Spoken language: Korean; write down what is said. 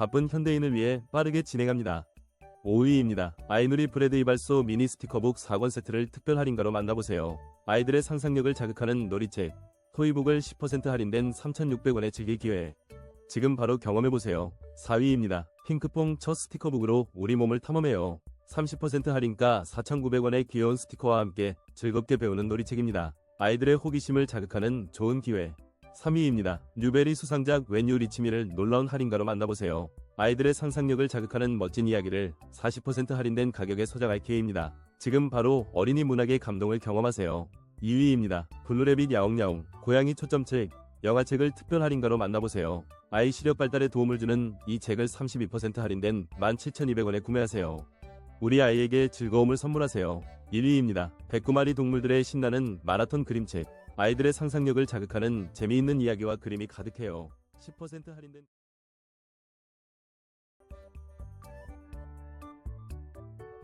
바쁜 현대인을 위해 빠르게 진행합니다. 5위입니다. 아이누리 브레드 이발소 미니 스티커북 4권 세트를 특별 할인가로 만나보세요. 아이들의 상상력을 자극하는 놀이책, 토이북을 10% 할인된 3,600원에 즐길 기회. 지금 바로 경험해보세요. 4위입니다. 핑크퐁 첫 스티커북으로 우리 몸을 탐험해요. 30% 할인가 4,900원의 귀여운 스티커와 함께 즐겁게 배우는 놀이책입니다. 아이들의 호기심을 자극하는 좋은 기회. 3위입니다. 뉴베리 수상작 웬유 리치미를 놀라운 할인가로 만나보세요. 아이들의 상상력을 자극하는 멋진 이야기를 40% 할인된 가격에 소장할 기회입니다. 지금 바로 어린이 문학의 감동을 경험하세요. 2위입니다. 블루레빗 야옹야옹 고양이 초점책 영화책을 특별 할인가로 만나보세요. 아이 시력 발달에 도움을 주는 이 책을 32% 할인된 17,200원에 구매하세요. 우리 아이에게 즐거움을 선물하세요. 1위입니다. 109마리 동물들의 신나는 마라톤 그림책. 아이들의 상상력을 자극하는 재미있는 이야기와 그림이 가득해요. 10% 할인된